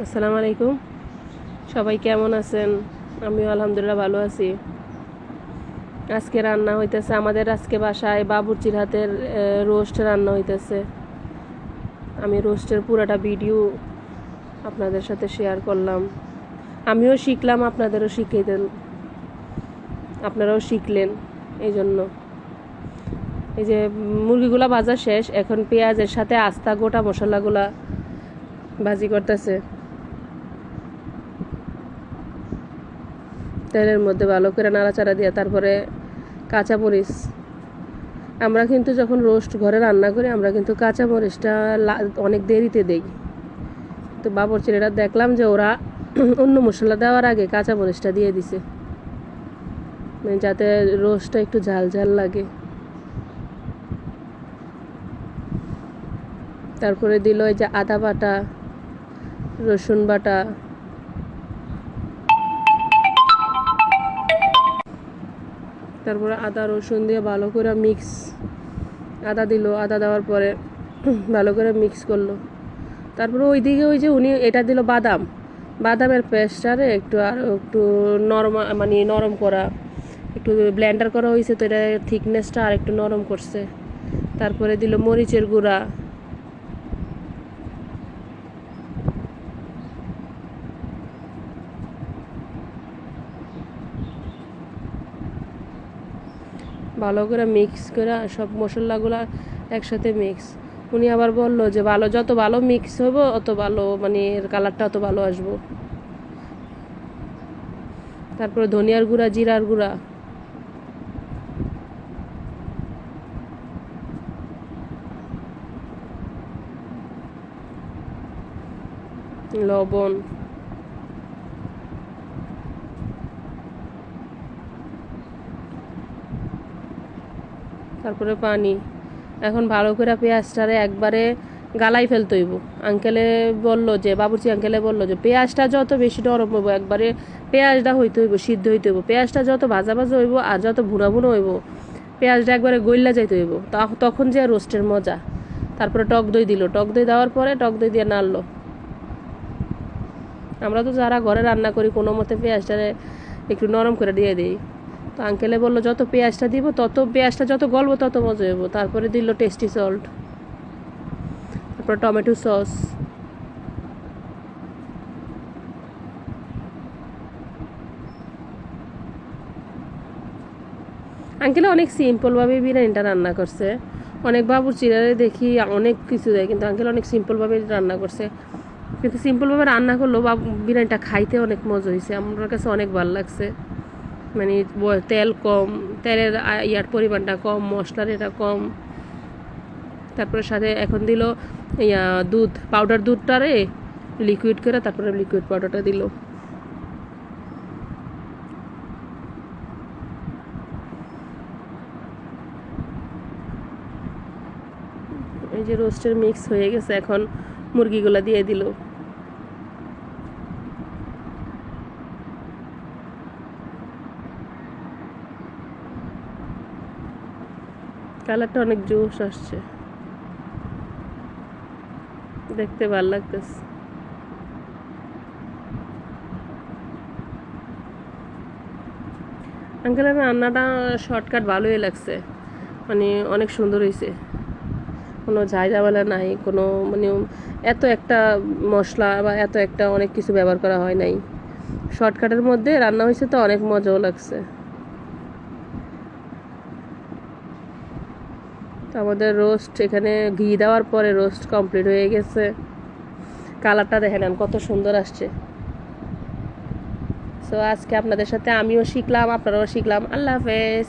আসসালামু আলাইকুম। সবাই কেমন আছেন? আমিও আলহামদুলিল্লাহ ভালো আছি। আজকে রান্না হইতেছে আমাদের আজকে বাসায় বাবুর্চির হাতের রোস্ট রান্না হইতেছে। আমি রোস্টের পুরোটা ভিডিও আপনাদের সাথে শেয়ার করলাম। আমিও শিখলাম, আপনাদেরও শিখিয়ে দেন। আপনারাও শিখলেন এই জন্য এই যে মুরগিগুলা ভাজা শেষ, এখন পেঁয়াজের সাথে আস্তা গোটা মশলাগুলা ভাজি করতেছে। তেলের মধ্যে ভালো করে নাড়াচাড়া দিয়ে তারপরে কাঁচা মরিচ। আমরা কিন্তু যখন রোস্ট ঘরে রান্না করি, আমরা কিন্তু কাঁচা মরিচটা অনেক দেরিতে দেই। তো বাবর ছেলেটা দেখলাম যে ওরা অন্য মশলা দেওয়ার আগে কাঁচা মরিচটা দিয়ে দিছে। মানে যাতে রোস্টটা একটু ঝাল ঝাল লাগে। তারপরে দিল এই যে আদা বাটা, রসুন বাটা তারপরে আদা, রসুন দিয়ে ভালো করে মিক্স আদা দিল, আদা দেওয়ার পরে ভালো করে মিক্স করল। তারপরে ওইদিকে ওই যে উনি এটা দিল বাদাম। বাদামের পেস্টটারে একটু আর একটু নরম মানে নরম করা, একটু ব্লেন্ডার করা হয়েছে তো এটা থিকনেসটা আর একটু নরম করছে। তারপরে দিল মরিচের গুঁড়া। ভালো করে মিক্স করে সব মশলাগুলো একসাথে মিক্স উনি আবার বলল যে, ভালো, যত ভালো মিক্স হবে, অত ভালো মানে এর কালারটা অত ভালো আসব। তারপরে ধনিয়ার গুঁড়া, জিরার গুঁড়া। লবণ। তারপরে পানি। এখন ভালো করে পেঁয়াজটারে একবারে গালাই ফেলতে হইব। আঙ্কেলে বলল যে, বাবুর্চি আঙ্কেলে বলল যে, পেঁয়াজটা যত বেশি নরম হইব, একবারে পেঁয়াজটা হইতে হইব, সিদ্ধ হইতে হইব। পেঁয়াজটা যত ভাজা ভাজা হইব আর যত ভুনা ভুনো হইব, পেঁয়াজটা একবারে গইল্লা যাইতে হইব। তখন যে রোস্টের মজা। তারপরে টক দই দিল। টক দই দেওয়ার পরে টক দই দিয়ে নাড়লো। আমরা তো যারা ঘরে রান্না করি, কোনো মতে পেঁয়াজটারে একটু নরম করে দিয়ে দিই। তো আঙ্কেলে বলল, যত পেঁয়াজটা দিব, তত পেঁয়াজটা যত গলবো, তত মজা হইব। তারপরে দিল টেস্টি সল্ট তারপর টমেটো সস আঙ্কেলে অনেক সিম্পলভাবে বিরিয়ানিটা রান্না করছে। অনেক বাবুর চিরারে দেখি অনেক কিছু দেয়, কিন্তু আঙ্কেল অনেক সিম্পলভাবে রান্না করছে। কিন্তু সিম্পলভাবে রান্না করলেও বাবু বিরিয়ানিটা খাইতে অনেক মজা হয়েছে আমার কাছে অনেক ভালো লাগছে। মানে তেল কম, তেলের ইয়ার পরিমাণটা কম, মশলার এটা কম। তারপরে সাথে এখন দিল, ইয়া, দুধ পাউডার দুধটারে লিকুইড করে তারপরে লিকুইড পাউডারটা দিল। এই যে রোস্টের মিক্স হয়ে গেছে, এখন মুরগিগুলা দিয়ে দিল। কালারটা অনেক জোশ আসছে। দেখতে ভালো লাগতেছে। আঙ্কেল আঙ্কেলের রান্নাটা শর্টকাট ভালোই লাগছে। মানে অনেক সুন্দর হয়েছে কোনো ঝাইঝামেলা নাই, কোনো মানে এত একটা মশলা বা এত একটা অনেক কিছু ব্যবহার করা হয় নাই। শর্টকাটের মধ্যে রান্না হয়েছে তো অনেক মজাও লাগছে। তো আমাদের রোস্ট এখানে ঘি দেওয়ার পরে রোস্ট কমপ্লিট হয়ে গেছে। কালারটা দেখে নেন কত সুন্দর আসছে। সো আজকে আপনাদের সাথে আমিও শিখলাম, আপনারাও শিখলাম। আল্লাহ হাফেজ।